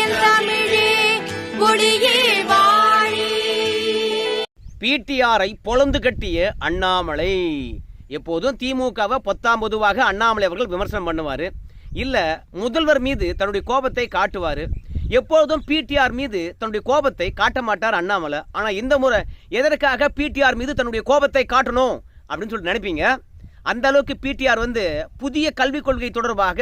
என் தமிழே கொடியே வாழி. பிடிஆரை பொழந்து கட்டிய அண்ணாமலை. எப்போதும் திமுகவை பத்தாம் பொதுவாக அண்ணாமலை அவர்கள் விமர்சனம் பண்ணுவார். இல்லை முதல்வர் மீது தன்னுடைய கோபத்தை காட்டுவார். எப்பொழுதும் பிடிஆர் மீது தன்னுடைய கோபத்தை காட்ட மாட்டார் அண்ணாமலை. ஆனால் இந்த முறை எதற்காக பிடிஆர் மீது தன்னுடைய கோபத்தை காட்டணும் அப்படின்னு சொல்லிட்டு நினைப்பீங்க? அந்த அளவுக்கு பிடிஆர் வந்து புதிய கல்விக் கொள்கை தொடர்பாக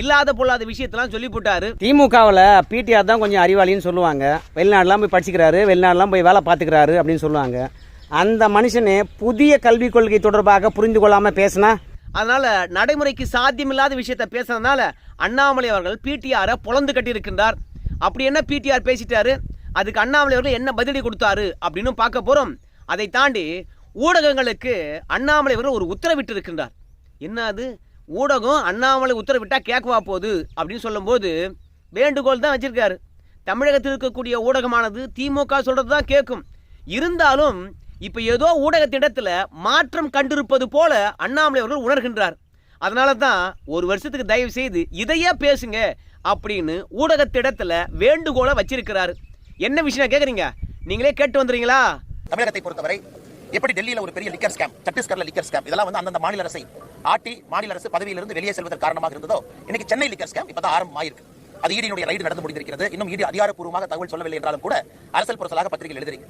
இல்லாத பொல்லாத விஷயத்தெல்லாம் சொல்லி போட்டாரு. திமுகவில் பிடிஆர் தான் கொஞ்சம் அறிவாளின்னு சொல்லுவாங்க. வெளிநாடுலாம் போய் படிச்சுக்கிறாரு வெளிநாடுலாம் போய் வேலை பார்த்துக்கிறாரு அப்படின்னு சொல்லுவாங்க. அந்த மனுஷனே புதிய கல்விக் கொள்கை தொடர்பாக புரிந்து கொள்ளாமல் பேசினா? அதனால நடைமுறைக்கு சாத்தியமில்லாத விஷயத்த பேசுறதுனால அண்ணாமலை அவர்கள் பிடிஆரை பொளந்து கட்டியிருக்கின்றார். அப்படி என்ன பிடிஆர் பேசிட்டாரு? அதுக்கு அண்ணாமலை அவர்கள் என்ன பதிலடி கொடுத்தாரு? அப்படின்னு பார்க்க போறோம். அதை தாண்டி ஊடகங்களுக்கு அண்ணாமலை அவர்கள் ஒரு உத்தரவிட்டு இருக்கின்றார் என்ன அது ஊடகம் அண்ணாமலை உத்தரவிட்டால் கேட்கவா போகுது? அப்படின்னு சொல்லும்போது வேண்டுகோள் தான் வச்சிருக்காரு. தமிழகத்தில் இருக்கக்கூடிய ஊடகமானது திமுக சொல்கிறது தான் கேட்கும். இருந்தாலும் இப்போ ஏதோ ஊடகத்திடத்தில் மாற்றம் கண்டிருப்பது போல அண்ணாமலை அவர்கள் உணர்கின்றார். அதனால தான் ஒரு வருஷத்துக்கு தயவு செய்து இதையே பேசுங்க அப்படின்னு ஊடகத்திடத்தில் வேண்டுகோளை வச்சிருக்கிறாரு. என்ன விஷயம் கேட்குறீங்க நீங்களே கேட்டு வந்துறீங்களா தமிழகத்தை பொறுத்தவரை எப்படி டெல்லியில் ஒரு பெரிய லிக்கர் ஸ்கேம் சத்தீஸ்கர்ல லிக்கர் ஸ்கேம் இதெல்லாம் வந்து அந்தந்த மாநில அரசை ஆட்டி மாநில அரசு பதவியிலிருந்து வெளியே செல்வதற்கு காரணமாக இருந்ததோ இன்னைக்கு சென்னை லிக்கர் ஸ்கேம் இப்பதான் ஆரம்பமாயிருக்கு. அது ஈடியினுடைய ரைடு நடந்து முடிந்திருக்கிறது. இன்னும் ஈடி அதிகாரப்பூர்வமாக தகவல் சொல்லவில்லை என்றாலும் கூட அரசியல் புரசலாக பத்திரிகை எழுதுறீங்க.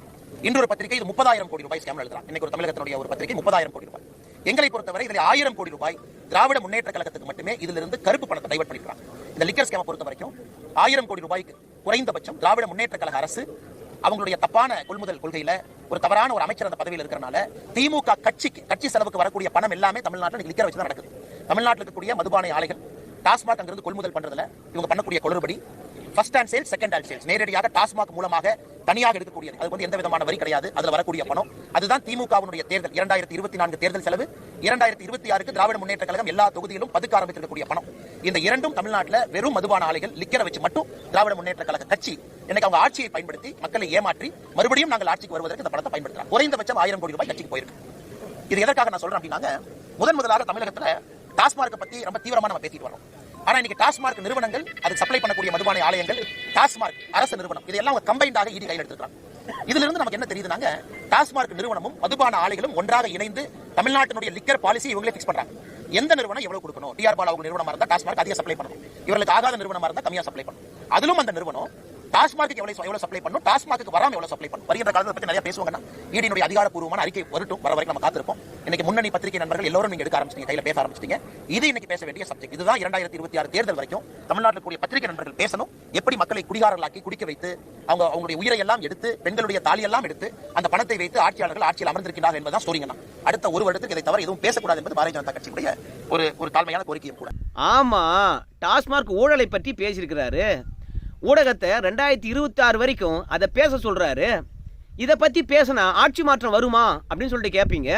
இன்னொரு பத்திரிகை இது முப்பதாயிரம் கோடி ரூபாய் ஸ்கேம் எழுதுறாங்க இன்னைக்கு ஒரு தமிழகத்தினுடைய ஒரு பத்திரிகை முப்பதாயிரம் கோடி ரூபாய். எங்களை பொறுத்தவரை இதில் ஆயிரம் கோடி ரூபாய் திராவிட முன்னேற்ற கழகத்துக்கு மட்டுமே இதிலிருந்து கருப்பு பணத்தை டைவர்ட் பண்ணிக்கிறாங்க இந்த லிக்கர் ஸ்கேமை பொறுத்த வரைக்கும் ஆயிரம் கோடி ரூபாய்க்கு குறைந்தபட்சம் திராவிட முன்னேற்ற கழக அரசு அவங்களுடைய தப்பான கொள்முதல் கொள்கையில ஒரு தவறான ஒரு அமைச்சர் அந்த பதவியில் இருக்கிறனால திமுக கட்சிக்கு கட்சி செலவுக்கு வரக்கூடிய பணம் எல்லாமே தமிழ்நாட்டில் நிற்கிற வச்சு தான் நடக்குது. தமிழ்நாட்டில் இருக்கக்கூடிய மதுபானை ஆலைகள் டாஸ்மாக் அங்கிருந்து கொள்முதல் பண்றதுல இவங்க பண்ணக்கூடிய குளறுபடி first hand sales second hand sales நேரடியாக டாஸ்மாக் மூலமாக தனியாக எடுக்கக்கூடியது. அது வந்து எந்த விதமான வரி கிடையாது. அதுல வரக்கூடிய பணம். அதுதான் திமுகவினுடைய தேர்தல். இரண்டாயிரத்தி இருபத்தி நான்கு தேர்தல் செலவு. இரண்டாயிரத்தி இருபத்தி ஆறுக்கு திராவிட முன்னேற்ற கழகம் எல்லா தொகுதியிலும் பதுக்க ஆரம்பித்திருக்கக்கூடிய பணம். இந்த இரண்டும் தமிழ்நாட்டில் வெறும் மதுபான ஆலைகள் லிக்கரை வச்சு மட்டும் திராவிட முன்னேற்ற கழக கட்சி இன்னைக்கு அவங்க ஆட்சியை பயன்படுத்தி மக்களை ஏமாற்றி மறுபடியும் நாங்கள் ஆட்சிக்கு வருவதற்கு இந்த பணத்தை பயன்படுத்துறாங்க. குறைந்தபட்சம் ஆயிரம் கோடி ரூபாய் கட்சிக்கு போயிருக்கு. இது எதற்காக நான் சொல்றேன் அப்படின்னாங்க முதன் முதலாக தமிழகத்துல டாஸ்மார்க்கை பத்தி ரொம்ப தீவிரமா நம்ம பேசிட்டு வரோம் ஆனா இன்னைக்கு டாஸ்மார்க் நிறுவனங்கள் அதுக்கு சப்ளை பண்ணக்கூடிய மதுபானை ஆலயங்கள் டாஸ்மார்க் அரசு நிறுவனம் இதெல்லாம் அவங்க கம்பைண்டாக இடி கையில் எடுத்துக்கிறாங்க இதுல இருந்து நமக்கு என்ன தெரியுதுனாங்க டாஸ்மார்க் நிறுவனமும் மதுபான ஆலைகளும் ஒன்றாக இணைந்து தமிழ்நாட்டினுடைய லிக்கர் பாலிசி இவங்களே ஃபிக்ஸ் பண்றாங்க. எந்த நிறுவனம் எவ்வளவு கொடுக்கணும்? டிஆர் பாலா அவங்க நிறுவனமா இருந்தா டாஸ்மார்க் அதிக சப்ளை பண்ணணும். இவர்களுக்கு ஆகாத நிறுவனமா இருந்தா கம்மியா சப்ளை பண்ணணும். அதிலும் அந்த நிறுவனம் டாஸ்மார்க்கு எவ்வளவு எவ்வளவு சப்ளை பண்ணும்? டாஸ்மார்க்கு வராம எவ்வளவு சப்ளை பண்ணும்? வருகின்ற காலத்தை பத்தி நிறைய பேசுவாங்கன்னா ஈடியினுடைய அதிகாரப்பூர்வமான அறிக்கை வரட்டும் வர வரைக்கும் நம்ம காத்திருப்போம். இன்னைக்கு முன்னணி பத்திரிகை நண்பர்கள் எல்லாரும் நீங்க எடுக்க ஆரம்பிச்சிட்டீங்க கையில பேச ஆரம்பிச்சிட்டீங்க. இது இன்னைக்கு பேச வேண்டிய சப்ஜெக்ட் இதுதான் இரண்டாயிரத்தி இருபத்தி ஆறு தேர்தல் வரைக்கும் தமிழ்நாட்டில் கூடிய பத்திரிகை நண்பர்கள் பேசணும். எப்படி மக்களை குடிகாரர்களாக்கி குடிக்க வைத்து அவங்க அவங்களுடைய உயிரை எல்லாம் எடுத்து பெண்களுடைய தாலி எல்லாம் எடுத்து அந்த பணத்தை வைத்து ஆட்சியாளர்கள் ஆட்சியில் அமர்ந்திருக்கிறார்கள் என்பதுதான் ஸ்டோரிங்கண்ணா அடுத்த ஒரு வருடத்துக்கு இதை தவிர எதுவும் பேசக்கூடாது என்பது பாரதிய ஜனதா கட்சியுடைய ஒரு ஒரு தாழ்மையான கோரிக்கையும் கூட. ஆமா டாஸ்மார்க் ஊழலை பற்றி பேசியிருக்கிறாரு. ஊடகத்தை ரெண்டாயிரத்தி இருபத்தி ஆறு வரைக்கும் அதை பேச சொல்கிறாரு இதை பற்றி பேசினா ஆட்சி மாற்றம் வருமா அப்படின்னு சொல்லிட்டு கேட்பீங்க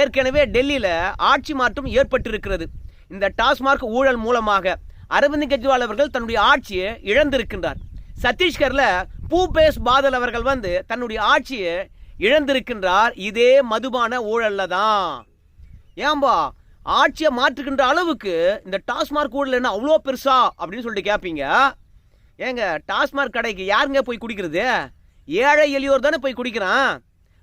ஏற்கனவே டெல்லியில் ஆட்சி மாற்றம் ஏற்பட்டிருக்கிறது. இந்த டாஸ்மார்க் ஊழல் மூலமாக அரவிந்த் கெஜ்ரிவால் அவர்கள் தன்னுடைய ஆட்சியை இழந்திருக்கின்றார். சத்தீஸ்கரில் பூபேஷ் பாதல் அவர்கள் வந்து தன்னுடைய ஆட்சியை இழந்திருக்கின்றார். இதே மதுபான ஊழல்ல தான். ஏன்பா? ஆட்சியை மாற்றுகின்ற அளவுக்கு இந்த டாஸ்மார்க் ஊழல் என்ன அவ்வளோ பெருசா அப்படின்னு சொல்லிட்டு கேட்பீங்க ஏங்க டாஸ்மார்க் கடைக்கு யாருங்க போய் குடிக்கிறது? ஏழை எளியோர் தானே போய் குடிக்கிறான்?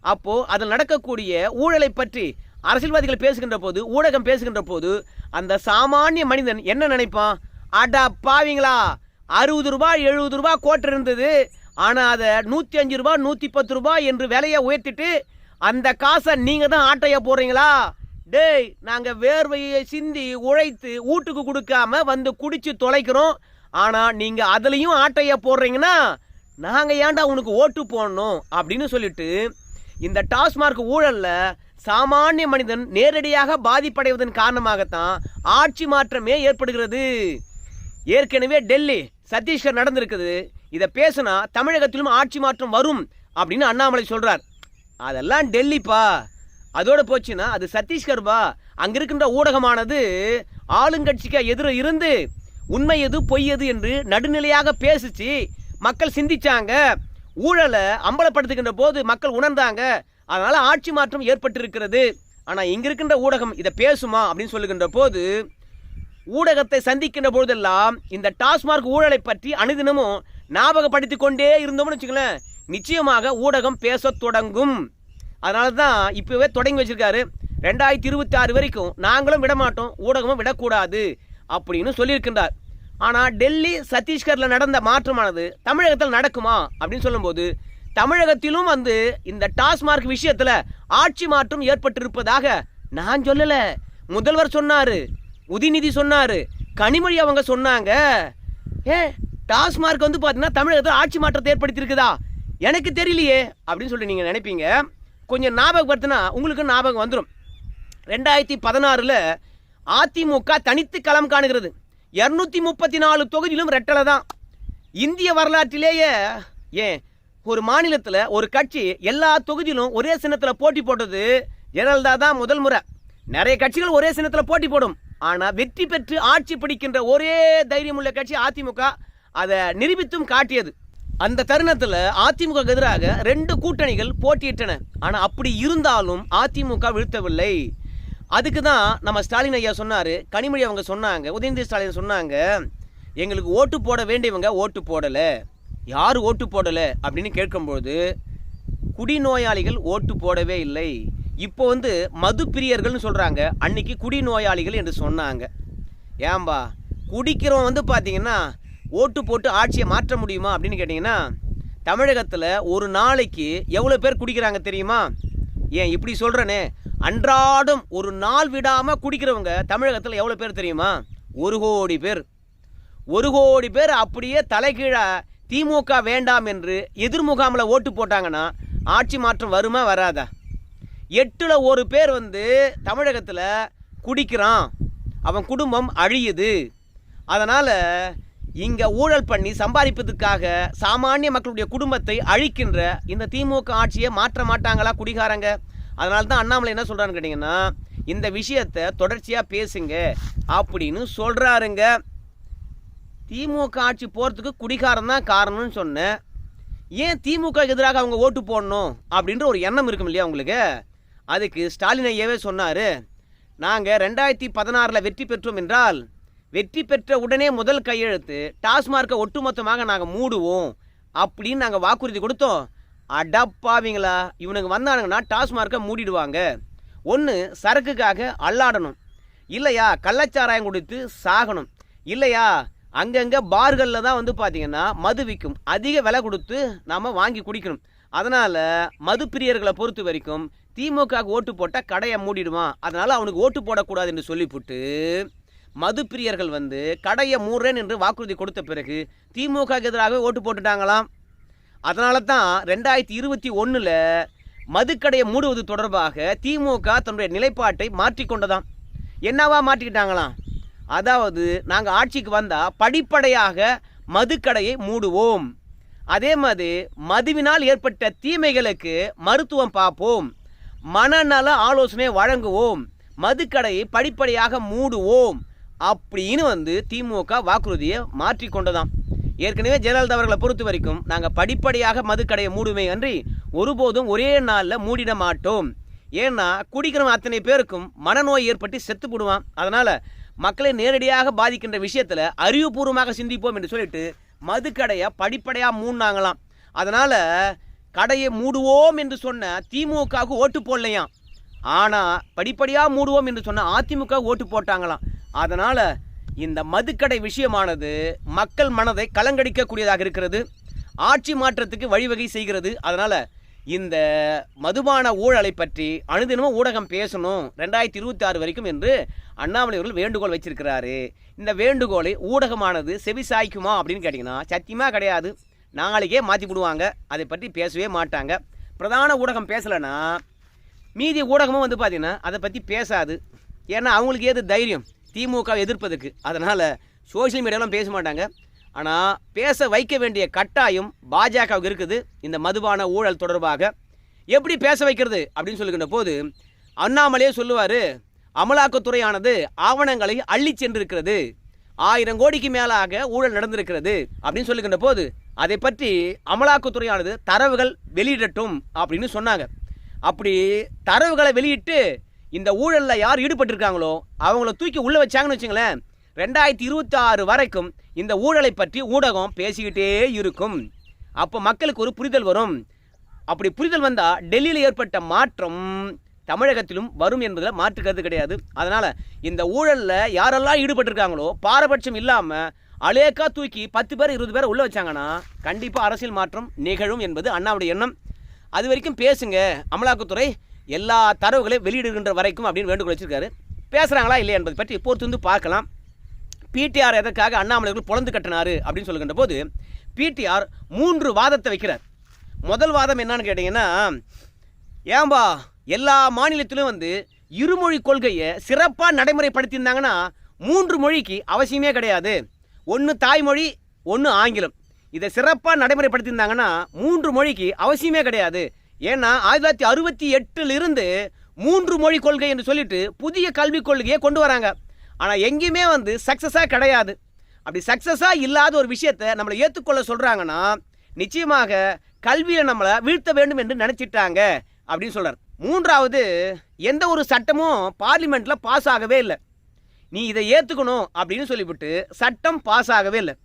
அப்போ அதில் நடக்கக்கூடிய ஊழலை பற்றி அரசியல்வாதிகள் பேசுகின்ற போது ஊடகம் பேசுகின்ற போது அந்த சாமானிய மனிதன் என்ன நினைப்பான்? அடா பாவிங்களா! அறுபது ரூபாய் எழுபது ரூபாய் கோட்டர் இருந்தது. ஆனால் அதை நூற்றி அஞ்சு ரூபா நூற்றி பத்து ரூபாய் என்று விலையை உயர்த்திட்டு அந்த காசை நீங்கள் தான் ஆட்டைய போடுறீங்களா? டேய் நாங்கள் வேர்வையை சிந்தி உழைத்து வீட்டுக்கு கொடுக்காம வந்து குடிச்சு தொலைக்கிறோம். ஆனால் நீங்கள் அதுலேயும் ஆட்டையை போடுறீங்கன்னா நாங்கள் ஏன்டா உனக்கு ஓட்டு போடணும் அப்படின்னு சொல்லிட்டு இந்த டாஸ்மார்க் ஊழலில் சாமானிய மனிதன் நேரடியாக பாதிப்படைவதன் காரணமாகத்தான் ஆட்சி மாற்றமே ஏற்படுகிறது. ஏற்கனவே டெல்லி சத்தீஸ்கர் நடந்திருக்குது. இதை பேசினா தமிழகத்திலும் ஆட்சி மாற்றம் வரும் அப்படின்னு அண்ணாமலை சொல்கிறார் அதெல்லாம் டெல்லிப்பா. அதோடு போச்சுன்னா அது சத்தீஸ்கர்பா அங்கே இருக்கின்ற ஊடகமானது ஆளுங்கட்சிக்கு எதிர இருந்து உண்மை எது பொய் எது என்று நடுநிலையாக பேசிச்சு. மக்கள் சிந்திச்சாங்க. ஊழலை அம்பலப்படுத்துகின்ற போது மக்கள் உணர்ந்தாங்க. அதனால் ஆட்சி மாற்றம் ஏற்பட்டிருக்கிறது. ஆனால் இங்கே இருக்கின்ற ஊடகம் இதை பேசுமா அப்படின்னு சொல்லுகின்ற போது ஊடகத்தை சந்திக்கின்ற பொழுதெல்லாம் இந்த டாஸ்மார்க் ஊழலை பற்றி அனுதினமும் ஞாபகப்படுத்தி கொண்டே இருந்தோம்னு வச்சுங்களேன் நிச்சயமாக ஊடகம் பேச தொடங்கும். அதனால தான் இப்போவே தொடங்கி வச்சிருக்காரு. ரெண்டாயிரத்தி இருபத்தி ஆறு வரைக்கும் நாங்களும் விடமாட்டோம் ஊடகமும் விடக்கூடாது அப்படின்னு சொல்லியிருக்கின்றார். ஆனால் டெல்லி சத்தீஸ்கரில் நடந்த மாற்றமானது தமிழகத்தில் நடக்குமா அப்படின்னு சொல்லும்போது தமிழகத்திலும் வந்து இந்த டாஸ்மார்க் விஷயத்தில் ஆட்சி மாற்றம் ஏற்பட்டிருப்பதாக நான் சொல்லலை. முதல்வர் சொன்னார் உதிநிதி சொன்னார் கனிமொழி அவங்க சொன்னாங்க. ஏ டாஸ்மார்க் வந்து பார்த்தீங்கன்னா தமிழகத்தில் ஆட்சி மாற்றத்தை ஏற்படுத்தியிருக்குதா? எனக்கு தெரியலையே அப்படின்னு சொல்லி நீங்கள் நினைப்பீங்க. கொஞ்சம் ஞாபகப்படுத்தினா உங்களுக்கு ஞாபகம் வந்துடும் ரெண்டாயிரத்தி பதினாறில் அதிமுக தனித்து களம் காணுகிறது. இரநூத்தி முப்பத்தி நாலு தொகுதியிலும் ரெட்டலை தான். இந்திய வரலாற்றிலேயே ஏன் ஒரு மாநிலத்தில் ஒரு கட்சி எல்லா தொகுதியிலும் ஒரே சின்னத்தில் போட்டி போட்டது ஜெயலலிதா தான் முதல் முறை. நிறைய கட்சிகள் ஒரே சின்னத்தில் போட்டி போடும். ஆனால் வெற்றி பெற்று ஆட்சி பிடிக்கின்ற ஒரே தைரியமுள்ள கட்சி அதிமுக அதை நிரூபித்தும் காட்டியது. அந்த தருணத்தில் அதிமுக எதிராக ரெண்டு கூட்டணிகள் போட்டியிட்டன. ஆனால் அப்படி இருந்தாலும் அதிமுக வீழ்த்தவில்லை. அதுக்கு தான் நம்ம ஸ்டாலின் ஐயா சொன்னார் கனிமொழி அவங்க சொன்னாங்க உதயநிதி ஸ்டாலின் சொன்னாங்க எங்களுக்கு ஓட்டு போட வேண்டியவங்க ஓட்டு போடலை. யார் ஓட்டு போடலை அப்படின்னு கேட்கும்பொழுது குடிநோயாளிகள் ஓட்டு போடவே இல்லை. இப்போ வந்து மது பிரியர்கள்னு சொல்கிறாங்க அன்னைக்கு குடிநோயாளிகள் என்று சொன்னாங்க. ஏம்பா குடிக்கிறவன் வந்து பார்த்தீங்கன்னா ஓட்டு போட்டு ஆட்சியை மாற்ற முடியுமா அப்படின்னு கேட்டிங்கன்னா தமிழகத்தில் ஒரு நாளைக்கு எவ்வளோ பேர் குடிக்கிறாங்க தெரியுமா? ஏன் இப்படி சொல்கிறேனே அன்றாடம் ஒரு நாள் விடாமல் குடிக்கிறவங்க தமிழகத்தில் எவ்வளோ பேர் தெரியுமா? ஒரு கோடி பேர். ஒரு கோடி பேர் அப்படியே தலைகீழா திமுக வேண்டாம் என்று எதிர்முகாமில் ஓட்டு போட்டாங்கன்னா ஆட்சி மாற்றம் வருமா வராதா? எட்டில் ஒரு பேர் வந்து தமிழகத்தில் குடிக்கிறான். அவன் குடும்பம் அழியுது. அதனால் இங்கே ஊழல் பண்ணி சம்பாதிப்பதற்காக சாமானிய மக்களுடைய குடும்பத்தை அழிக்கின்ற இந்த திமுக ஆட்சியை மாற்ற மாட்டாங்களா குடிகாரங்க? அதனால தான் அண்ணாமலை என்ன சொல்கிறான்னு கேட்டிங்கன்னா இந்த விஷயத்தை தொடர்ச்சியாக பேசுங்க அப்படின்னு சொல்கிறாருங்க திமுக ஆட்சி போகிறதுக்கு குடிகாரம் தான் காரணம்னு சொன்னேன். ஏன் திமுக எதிராக அவங்க ஓட்டு போடணும் அப்படின்ற ஒரு எண்ணம் இருக்கும் இல்லையா உங்களுக்கு? அதுக்கு ஸ்டாலின் ஐயாவே சொன்னார் நாங்கள் ரெண்டாயிரத்தி பதினாறில் வெற்றி பெற்றோம் என்றால் வெற்றி பெற்ற உடனே முதல் கையெழுத்து டாஸ்மார்க்கை ஒட்டுமொத்தமாக நாங்கள் மூடுவோம் அப்படின்னு நாங்கள் வாக்குறுதி கொடுத்தோம். அடப்பாவீங்களா? இவனுக்கு வந்தானுங்கன்னா டாஸ்மார்க்கை மூடிடுவாங்க. ஒன்று சரக்குக்காக அல்லாடணும். இல்லையா கள்ளச்சாராயம் குடித்து சாகணும். இல்லையா அங்கங்கே பார்களில் தான் வந்து பார்த்தீங்கன்னா மது விற்கும் அதிக விலை கொடுத்து நாம் வாங்கி குடிக்கணும். அதனால் மது பிரியர்களை பொறுத்த வரைக்கும் திமுக ஓட்டு போட்டால் கடையை மூடிடுவான். அதனால் அவனுக்கு ஓட்டு போடக்கூடாது என்று சொல்லிவிட்டு மது பிரியர்கள் வந்து கடையை மூடுறேன் என்று வாக்குறுதி கொடுத்த பிறகு திமுக எதிராக ஓட்டு போட்டுட்டாங்களாம். அதனால தான் ரெண்டாயிரத்தி இருபத்தி ஒன்றில் மதுக்கடையை மூடுவது தொடர்பாக திமுக தன்னுடைய நிலைப்பாட்டை மாற்றிக்கொண்டதாம் என்னவா மாற்றிக்கிட்டாங்களாம்? அதாவது நாங்கள் ஆட்சிக்கு வந்தால் படிப்படையாக மதுக்கடையை மூடுவோம். அதே மாதிரி மதுவினால் ஏற்பட்ட தீமைகளுக்கு மருத்துவம் பார்ப்போம். மனநல ஆலோசனை வழங்குவோம். மதுக்கடையை படிப்படியாக மூடுவோம். அப்படின்னு வந்து திமுக வாக்குறுதியை மாற்றிக்கொண்டதாம் ஏற்கனவே ஜெயலலிதா அவர்களை பொறுத்த வரைக்கும் நாங்கள் படிப்படியாக மதுக்கடையை மூடுமே அன்றி ஒருபோதும் ஒரே நாளில் மூடிட மாட்டோம். ஏன்னா குடிக்கிறவன் அத்தனை பேருக்கும் மனநோய் ஏற்பட்டு செத்து போடுவான். அதனால் மக்களை நேரடியாக பாதிக்கின்ற விஷயத்தில் அறிவுபூர்வமாக சிந்திப்போம் என்று சொல்லிட்டு மதுக்கடையை படிப்படையாக மூடினாங்களாம். அதனால் கடையை மூடுவோம் என்று சொன்ன திமுகவுக்கு ஓட்டு போடலையாம். ஆனால் படிப்படியாக மூடுவோம் என்று சொன்ன அதிமுக ஓட்டு போட்டாங்களாம். அதனால் இந்த மதுக்கடை விஷயமானது மக்கள் மனதை கலங்கடிக்கக்கூடியதாக இருக்கிறது. ஆட்சி மாற்றத்துக்கு வழிவகை செய்கிறது. அதனால் இந்த மதுபான ஊழலை பற்றி அனுதினமும் ஊடகம் பேசணும். ரெண்டாயிரத்தி இருபத்தி ஆறு வரைக்கும் என்று அண்ணாமலை அவர்கள் வேண்டுகோள் வச்சிருக்கிறாரு. இந்த வேண்டுகோளை ஊடகமானது செவி சாய்க்குமா அப்படின்னு கேட்டிங்கன்னா சத்தியமாக கிடையாது. நாளைக்கே மாற்றி விடுவாங்க அதை பற்றி பேசவே மாட்டாங்க. பிரதான ஊடகம் பேசலைன்னா மீதி ஊடகமும் வந்து பார்த்தீங்கன்னா அதை பற்றி பேசாது. ஏன்னா அவங்களுக்கு ஏது தைரியம்? திமுகவை எதிர்ப்பதுக்கு அதனால் சோஷியல் மீடியாலாம் பேச மாட்டாங்க. ஆனால் பேச வைக்க வேண்டிய கட்டாயம் பாஜகவுக்கு இருக்குது. இந்த மதுபான ஊழல் தொடர்பாக. எப்படி பேச வைக்கிறது அப்படின்னு சொல்லுகின்ற போது அண்ணாமலையே சொல்லுவார் அமலாக்கத்துறையானது ஆவணங்களை அள்ளி சென்றிருக்கிறது. ஆயிரம் கோடிக்கு மேலாக ஊழல் நடந்திருக்கிறது. அப்படின்னு சொல்லுகின்ற போது அதை பற்றி அமலாக்கத்துறையானது தரவுகள் வெளியிடட்டும் அப்படின்னு சொன்னாங்க. அப்படி தரவுகளை வெளியிட்டு இந்த ஊழலில் யார் ஈடுபட்டிருக்காங்களோ அவங்கள தூக்கி உள்ளே வச்சாங்கன்னு வச்சுங்களேன் ரெண்டாயிரத்தி இருபத்தி ஆறு வரைக்கும் இந்த ஊழலை பற்றி ஊடகம் பேசிக்கிட்டே இருக்கும். அப்போ மக்களுக்கு ஒரு புரிதல் வரும். அப்படி புரிதல் வந்தால் டெல்லியில் ஏற்பட்ட மாற்றம் தமிழகத்திலும் வரும் என்பதில் மாற்று கருத்து கிடையாது. அதனால் இந்த ஊழலில் யாரெல்லாம் ஈடுபட்டிருக்காங்களோ பாரபட்சம் இல்லாமல் அலேக்கா தூக்கி பத்து பேர் இருபது பேர் உள்ளே வச்சாங்கன்னா கண்டிப்பாக அரசியல் மாற்றம் நிகழும் என்பது அண்ணாவுடைய எண்ணம். அது வரைக்கும் பேசுங்க அமலாக்கத்துறை. எல்லா தரவுகளையும் வெளியிடுகின்ற வரைக்கும் அப்படின்னு வேண்டுகோள் வச்சிருக்காரு. பேசுகிறாங்களா இல்லையா என்பதை பற்றி பொறுத்து வந்து பார்க்கலாம். பிடிஆர் எதற்காக அண்ணாமலைகள் பொழந்து கட்டினார் அப்படின்னு சொல்லுகின்ற போது பிடிஆர் மூன்று வாதத்தை வைக்கிறார். முதல் வாதம் என்னன்னு கேட்டிங்கன்னா ஏன்பா எல்லா மாநிலத்திலும் வந்து இருமொழி கொள்கையை சிறப்பாக நடைமுறைப்படுத்தியிருந்தாங்கன்னா மூன்று மொழிக்கு அவசியமே கிடையாது. ஒன்று தாய்மொழி ஒன்று ஆங்கிலம். இதை சிறப்பாக நடைமுறைப்படுத்தியிருந்தாங்கன்னா மூன்று மொழிக்கு அவசியமே கிடையாது. ஏன்னா ஆயிரத்தி தொள்ளாயிரத்தி அறுபத்தி எட்டுலேருந்து மூன்று மொழி கொள்கை என்று சொல்லிட்டு புதிய கல்விக் கொள்கையை கொண்டு வராங்க. ஆனால் எங்கேயுமே வந்து சக்ஸஸாக கிடையாது. அப்படி சக்ஸஸாக இல்லாத ஒரு விஷயத்தை நம்மளை ஏற்றுக்கொள்ள சொல்கிறாங்கன்னா நிச்சயமாக கல்வியை நம்மளை வீழ்த்த வேண்டும் என்று நினச்சிட்டாங்க அப்படின்னு சொல்கிறார் மூன்றாவது எந்த ஒரு சட்டமும் பார்லிமெண்ட்டில் பாஸ் ஆகவே இல்லை. நீ இதை ஏற்றுக்கணும் அப்படின்னு சொல்லிவிட்டு சட்டம் பாஸ் ஆகவே இல்லை.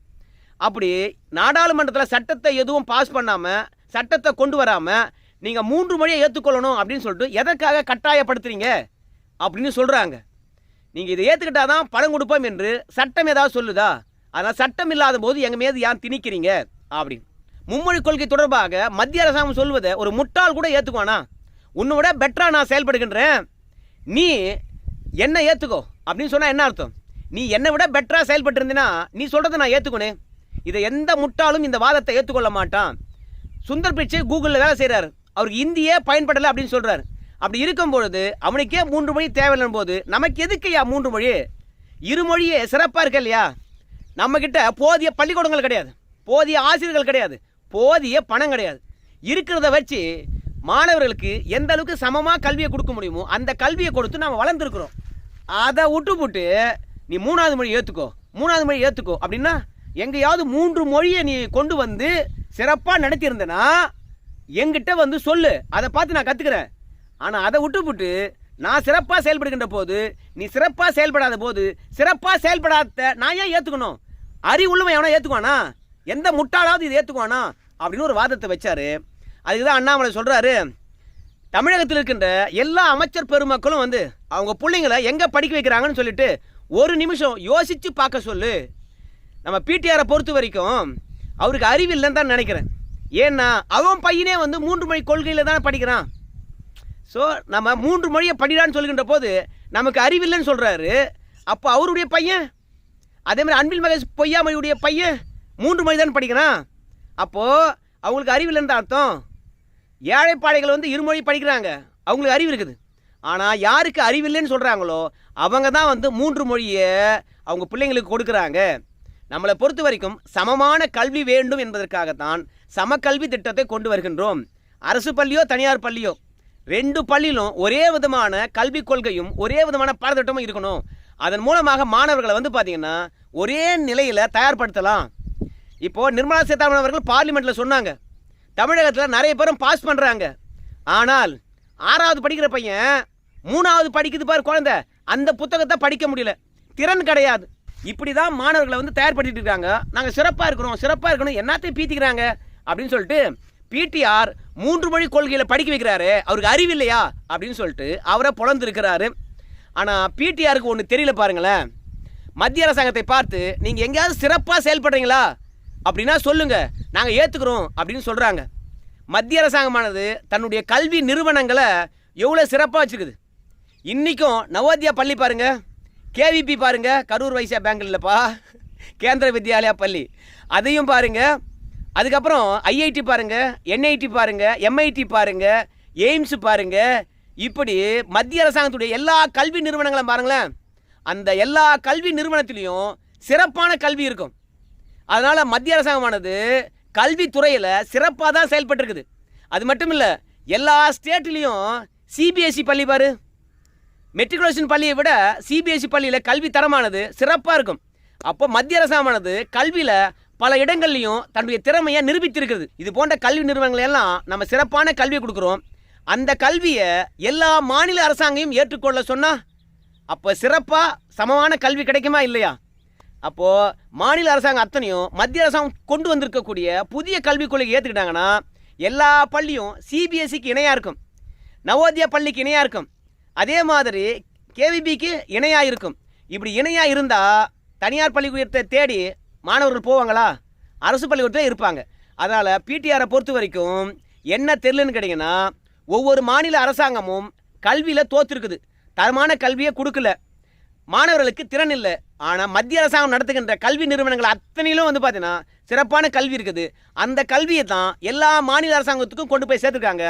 அப்படி நாடாளுமன்றத்தில் சட்டத்தை எதுவும் பாஸ் பண்ணாமல் சட்டத்தை கொண்டு வராமல் நீங்கள் மூன்று மொழியை ஏற்றுக்கொள்ளணும் அப்படின்னு சொல்லிட்டு எதற்காக கட்டாயப்படுத்துறீங்க அப்படின்னு சொல்கிறாங்க நீங்கள் இதை ஏற்றுக்கிட்டாதான் தான் பணம் கொடுப்போம் என்று சட்டம் ஏதாவது சொல்லுதா? அதனால் சட்டம் இல்லாத போது எங்கள் மீது ஏன் திணிக்கிறீங்க? அப்படின்னு. மும்மொழி கொள்கை தொடர்பாக மத்திய அரசாங்கம் சொல்வதை ஒரு முட்டாள் கூட ஏற்றுக்குவானா உன்னை விட பெட்டராக நான் செயல்படுகின்றேன். நீ என்ன ஏற்றுக்கோ அப்படின்னு சொன்னால் என்ன அர்த்தம்? நீ என்னை விட பெட்டராக செயல்பட்டுருந்தீன்னா நீ சொல்கிறத நான் ஏற்றுக்கணும் இதை எந்த முட்டாளும் இந்த வாதத்தை ஏற்றுக்கொள்ள மாட்டான். சுந்தர் பிச்சை கூகுளில் வேலை செய்கிறார் அவருக்கு இந்தியே பயன்படலை அப்படின்னு சொல்கிறார் அப்படி இருக்கும் பொழுது அவனுக்கே மூன்று மொழி தேவையில்லைன்னு போது நமக்கு எதுக்குயா மூன்று மொழி? இருமொழியே சிறப்பாக இருக்கு இல்லையா? நம்மக்கிட்ட போதிய பள்ளிக்கூடங்கள் கிடையாது. போதிய ஆசிரியர்கள் கிடையாது. போதிய பணம் கிடையாது. இருக்கிறத வச்சு மாணவர்களுக்கு எந்த அளவுக்கு சமமாக கல்வியை கொடுக்க முடியுமோ அந்த கல்வியை கொடுத்து நம்ம வளர்ந்துருக்குறோம். அதை விட்டு போட்டு நீ மூணாவது மொழி ஏற்றுக்கோ மூணாவது மொழி ஏற்றுக்கோ அப்படின்னா எங்கேயாவது மூன்று மொழியை நீ கொண்டு வந்து சிறப்பாக நடத்தியிருந்தனா எங்கிட்ட வந்து சொல்லு. அதை பார்த்து நான் கற்றுக்கிறேன் ஆனால் அதை விட்டுப்புட்டு நான் சிறப்பாக செயல்படுகின்ற போது நீ சிறப்பாக செயல்படாத போது சிறப்பாக செயல்படாத நான் ஏன் ஏற்றுக்கணும் அறிவுள்ளவன் எவனா ஏற்றுக்குவானா எந்த முட்டாளாவது இதை ஏற்றுக்குவானா அப்படின்னு ஒரு வாதத்தை வச்சாரு. அதுக்கு தான் அண்ணாமலை சொல்கிறாரு தமிழகத்தில் இருக்கின்ற எல்லா அமைச்சர் பெருமக்களும் வந்து அவங்க பிள்ளைங்களை எங்கே படிக்க வைக்கிறாங்கன்னு சொல்லிட்டு ஒரு நிமிஷம் யோசித்து பார்க்க சொல்லு. நம்ம பிடிஆரை பொறுத்த வரைக்கும் அவருக்கு அறிவு இல்லைன்னு தான் நினைக்கிறேன். ஏன்னா அவன் பையனே வந்து மூன்று மொழி கொள்கையில் தான் படிக்கிறான். ஸோ நம்ம மூன்று மொழியை படிடான்னு சொல்கின்ற போது நமக்கு அறிவில்லைன்னு சொல்கிறாரு அப்போ அவருடைய பையன் அதே மாதிரி அன்பில் மகேஷ் பொய்யாமொழியுடைய பையன் மூன்று மொழி தான் படிக்கிறான். அப்போது அவங்களுக்கு அறிவில்லைன்ற தான் அர்த்தம். ஏழைப்பாடைகள் வந்து இருமொழி படிக்கிறாங்க. அவங்களுக்கு அறிவு இருக்குது. ஆனால் யாருக்கு அறிவில்லைன்னு சொல்கிறாங்களோ அவங்க தான் வந்து மூன்று மொழியை அவங்க பிள்ளைங்களுக்கு கொடுக்குறாங்க. நம்மளை பொறுத்த வரைக்கும் சமமான கல்வி வேண்டும் என்பதற்காகத்தான் சமக்கல்வி திட்டத்தை கொண்டு வருகின்றோம். அரசு பள்ளியோ தனியார் பள்ளியோ ரெண்டு பள்ளியிலும் ஒரே விதமான கல்விக் கொள்கையும் ஒரே விதமான பாடத்திட்டமும் இருக்கணும். அதன் மூலமாக மாணவர்களை வந்து பார்த்தீங்கன்னா ஒரே நிலையில் தயார்படுத்தலாம். இப்போது நிர்மலா சீதாராமன் அவர்கள் பார்லிமெண்ட்டில் சொன்னாங்க. தமிழகத்தில் நிறைய பேரும் பாஸ் பண்ணுறாங்க ஆனால் ஆறாவது படிக்கிற பையன் மூணாவது படிக்குது பாரு குழந்தை. அந்த புத்தகத்தை படிக்க முடியல. திறன் கிடையாது. இப்படி தான் மாணவர்களை வந்து தயார்படுத்திட்டு இருக்காங்க. நாங்கள் சிறப்பாக இருக்கிறோம் சிறப்பாக இருக்கணும் என்னத்தையும் பீத்திக்கிறாங்க அப்படின்னு சொல்லிட்டு பிடிஆர் மூன்று மொழி கொள்கையில் படிக்க வைக்கிறாரு. அவருக்கு அறிவில்லையா அப்படின்னு சொல்லிட்டு அவரை பொழந்திருக்கிறாரு. ஆனால் பிடிஆருக்கு ஒன்று தெரியல பாருங்களேன். மத்திய அரசாங்கத்தை பார்த்து நீங்கள் எங்கேயாவது சிறப்பாக செயல்படுறீங்களா? அப்படின்னா சொல்லுங்கள் நாங்கள் ஏற்றுக்கிறோம் அப்படின்னு சொல்கிறாங்க மத்திய அரசாங்கமானது தன்னுடைய கல்வி நிறுவனங்களை எவ்வளோ சிறப்பாக வச்சுருக்குது இன்றைக்கும் நவோதயா பள்ளி பாருங்கள் கேவிபி பாருங்க கரூர் வைசியா பேங்க் இல்லைப்பா கேந்திர வித்யாலயா பள்ளி. அதையும் பாருங்க. அதுக்கப்புறம் ஐஐடி பாருங்க என்ஐடி பாருங்க எம்ஐடி பாருங்க எய்ம்ஸ் பாருங்க. இப்படி மத்திய அரசாங்கத்துடைய எல்லா கல்வி நிறுவனங்களும் பாருங்களேன். அந்த எல்லா கல்வி நிறுவனத்திலையும் சிறப்பான கல்வி இருக்கும். அதனால் மத்திய அரசாங்கமானது கல்வித்துறையில் சிறப்பாக தான் செயல்பட்டுருக்குது. அது மட்டும் இல்லை எல்லா ஸ்டேட்லேயும் சிபிஎஸ்சி பள்ளி பாரு. மெட்ரிகுலேஷன் பள்ளியை விட சிபிஎஸ்சி பள்ளியில் கல்வி தரமானது சிறப்பாக இருக்கும். அப்போ மத்திய அரசாங்கமானது கல்வியில் பல இடங்கள்லையும் தன்னுடைய திறமையை நிரூபித்திருக்கிறது. இது போன்ற கல்வி நிறுவனங்கள் எல்லாம் நம்ம சிறப்பான கல்வியை கொடுக்குறோம். அந்த கல்வியை எல்லா மாநில அரசாங்கையும் ஏற்றுக்கொள்ள சொன்னால் அப்போ சிறப்பாக சமமான கல்வி கிடைக்குமா இல்லையா? அப்போது மாநில அரசாங்கம் அத்தனையும் மத்திய அரசாங்கம் கொண்டு வந்திருக்கக்கூடிய புதிய கல்விக் கொள்கை ஏற்றுக்கிட்டாங்கன்னா எல்லா பள்ளியும் சிபிஎஸ்சிக்கு இணையாக இருக்கும். நவோதயா பள்ளிக்கு இணையாக இருக்கும். அதே மாதிரி கேவிபிக்கு இணையாக இருக்கும் இப்படி இணையாக இருந்தால் தனியார் பள்ளிக்கூடத்தை தேடி மாணவர்கள் போவாங்களா? அரசு பள்ளிக்கூடத்தில் இருப்பாங்க. அதனால் பிடிஆரை பொறுத்த வரைக்கும் என்ன தெரிலன்னு கேட்டிங்கன்னா ஒவ்வொரு மாநில அரசாங்கமும் கல்வியில் தோற்றுருக்குது தரமான கல்வியை கொடுக்கல. மாணவர்களுக்கு திறன் இல்லை. ஆனால் மத்திய அரசாங்கம் நடத்துகின்ற கல்வி நிறுவனங்கள் அத்தனையிலும் வந்து பார்த்தீங்கன்னா சிறப்பான கல்வி இருக்குது. அந்த கல்வியை தான் எல்லா மாநில அரசாங்கத்துக்கும் கொண்டு போய் சேர்த்துருக்காங்க.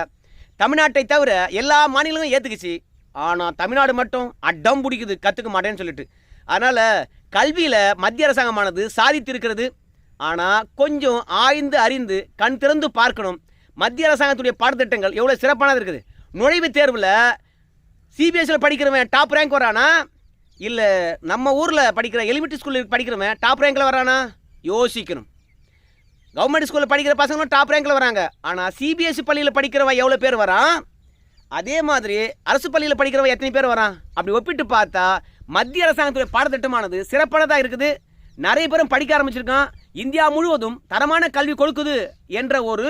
தமிழ்நாட்டை தவிர எல்லா மாநிலங்களும் ஏற்றுக்குச்சு ஆனால் தமிழ்நாடு மட்டும் அடம் பிடிக்குது கற்றுக்க மாட்டேன்னு சொல்லிட்டு. அதனால் கல்வியில் மத்திய அரசாங்கமானது சாதித்திருக்கிறது. ஆனால் கொஞ்சம் ஆய்ந்து அறிந்து கண் திறந்து பார்க்கணும். மத்திய அரசாங்கத்துடைய பாடத்திட்டங்கள் எவ்வளோ சிறப்பானது இருக்குது. நுழைவுத் தேர்வில் சிபிஎஸ்சியில் படிக்கிறவன் டாப் ரேங்க் வரானா? இல்லை நம்ம ஊரில் படிக்கிற எலிமெண்ட்ரி ஸ்கூலில் படிக்கிறவன் டாப் ரேங்கில் வரானா? யோசிக்கணும். கவர்மெண்ட் ஸ்கூலில் படிக்கிற பசங்களும் டாப் ரேங்கில் வராங்க. ஆனால் சிபிஎஸ்சி பள்ளியில் படிக்கிறவன் எவ்வளோ பேர் வரான்? அதே மாதிரி அரசு பள்ளியில் படிக்கிறவன் எத்தனை பேர் வரான்? அப்படி ஒப்பிட்டு பார்த்தா மத்திய அரசாங்கத்துடைய பாடத்திட்டமானது சிறப்பானதாக இருக்குது. நிறைய பேரும் படிக்க ஆரம்பிச்சிருக்கான். இந்தியா முழுவதும் தரமான கல்வி கொடுக்குது என்ற ஒரு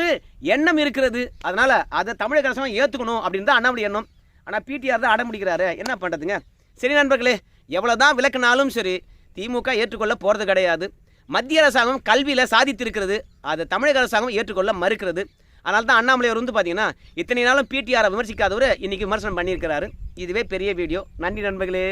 எண்ணம் இருக்கிறது. அதனால் அதை தமிழக அரசாங்கம் ஏற்றுக்கணும் அப்படின்னு தான் அண்ணாமலை எண்ணம். ஆனால் பிடிஆர் தான் அடம் பிடிக்கிறாரு. என்ன பண்ணுறதுங்க சரி நண்பர்களே எவ்வளோ தான் விளக்குனாலும் சரி திமுக ஏற்றுக்கொள்ள போகிறது கிடையாது. மத்திய அரசாங்கம் கல்வியில் சாதித்திருக்கிறது. அதை தமிழக அரசாங்கம் ஏற்றுக்கொள்ள மறுக்கிறது. அதனால தான் அண்ணாமலையார் வந்து பார்த்தீங்கன்னா இத்தனை நாளும் பிடிஆரை விமர்சிக்காதவர் இன்னைக்கு விமர்சனம் பண்ணியிருக்கிறாரு. இதுவே பெரிய வீடியோ. நன்றி நண்பர்களே.